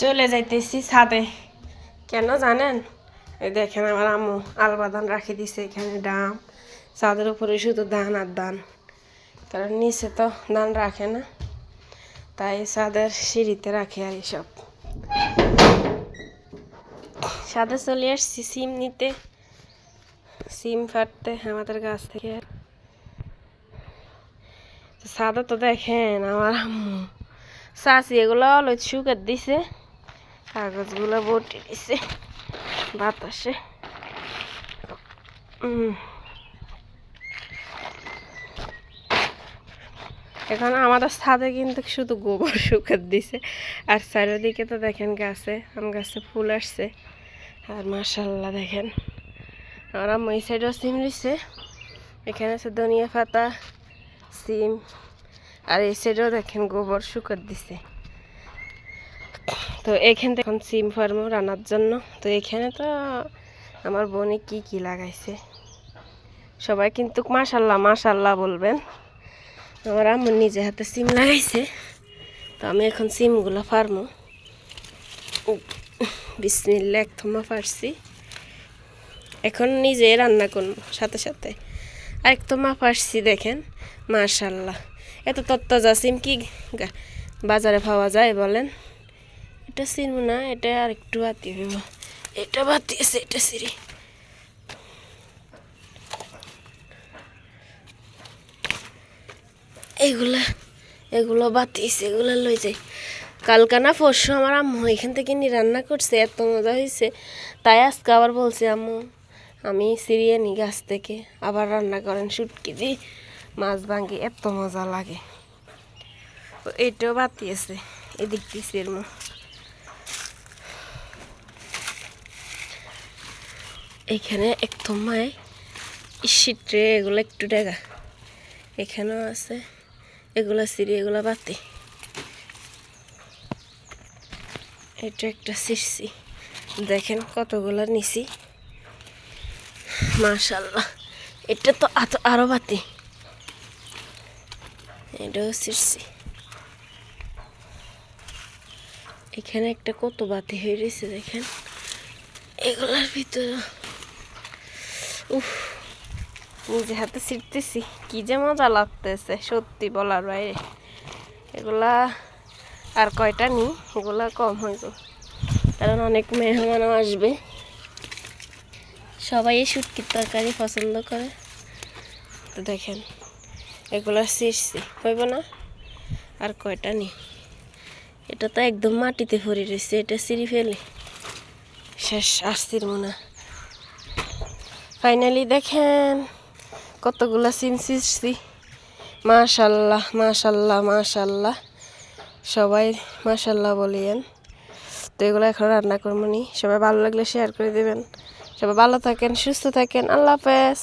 চলে যাইতেছি ছাদে। কেন জানেন? এই দেখেন আমার আম্মু আলবাদান রাখি দিছে, এখানে ডাম, ছাদের উপরে শুধু ধান আর ধান। কারণ নিচে তো ধান রাখে না, তাই ছাদের সিঁড়িতে রাখে আর এসব। সাদে চলে আসছি সিম নিতে। সিম ফাটতে আমাদের গাছ থেকে। সাদা তো দেখেন আমার আম্মু। চাষি এগুলো অলজ শুকার দিছে। কাগজগুলো বটে দিছে বাতাসে। এখন আমাদের ছাদে কিন্তু শুধু গোবর শুকার দিছে, আর চারিদিকে তো দেখেন গাছে, আম গাছে ফুল আসছে, আর মার্শাল্লাহ দেখেন। আর আম্মু এই সাইডেও সিম দিছে এখানে আছে ধনিয়া পাতা, সিম, আর এই সাইডেও দেখেন গোবর শুকার দিছে। তো এখান থেকে এখন সিম ফার্মও রান্নার জন্য। তো এখানে তো আমার বোনে কি কি লাগাইছে? সবাই কিন্তু মাশাল্লাহ মাশাল্লাহ বলবেন। আমার আম্মু নিজে হাতে সিম লাগাইছে। তো আমি এখন সিমগুলো ফার্মো। বিসমিল্লা এক থমা ফারছি। এখন নিজে রান্না করব, সাথে সাথে। আর এক থমা ফারছি, দেখেন। মাশাল্লাহ। এত তত্তাজা সিম কি বাজারে পাওয়া যায় বলেন? এটা চিনব না, এটা আর একটু বাতি হইব। এটা বাতি আছে, এটা সিঁড়ি। এগুলা, এগুলো বাতিছে এগুলো লই যাই। কালকা না পরশু আমার আম্মু এখান থেকে নি রান্না করছে, এত মজা হয়েছে তাই আজকে আবার বলছে, আম্মু, আমি সিরিয়ে নি গাছ থেকে, আবার রান্না করেন শুটকি দি মাছ ভাঙ্গি এত মজা লাগে। এটাও আছে, এদিক দিছে এর এখানে এক মায় শীতে এগুলো একটু ডেগা এখানেও আছে, এগুলা সিঁড়ি, এগুলা বাতি। এটা একটা সিরসি। দেখেন কতগুলা নিছি। মাশাল্লাহ এটা তো আরও বাতি। এটাও সিরসি। এখানে একটা কত বাতি হয়ে রয়েছে দেখেন। এগুলার ভিতরে উফ, নিজে হাতে ছিটতেছি, কি যে মজা লাগতেছে, সত্যি বলার বাইরে। এগুলা আর কয়টা নি? এগুলা কম হয়ে হইব, কারণ অনেক মেহমানও আসবে। সবাই এই তরকারি পছন্দ করে। তো দেখেন, এগুলা ছিঁড়ছি হইব না? আর কয়টা নি? এটা তো একদম মাটিতে ভরে রয়েছে, এটা সিঁড়ি ফেলে। শেষ আসছির মনে। ফাইনালি দেখেন কতগুলো সিম সিসছি মাশাল্লাহ মাশাল্লাহ মাশাল্লাহ। সবাই মাশাল্লাহ বলিয়েন। তো এগুলো এখন রান্না করব নি। সবাই ভালো লাগলে শেয়ার করে দেবেন। সবাই ভালো থাকেন, সুস্থ থাকেন। আল্লাহ হাফেজ।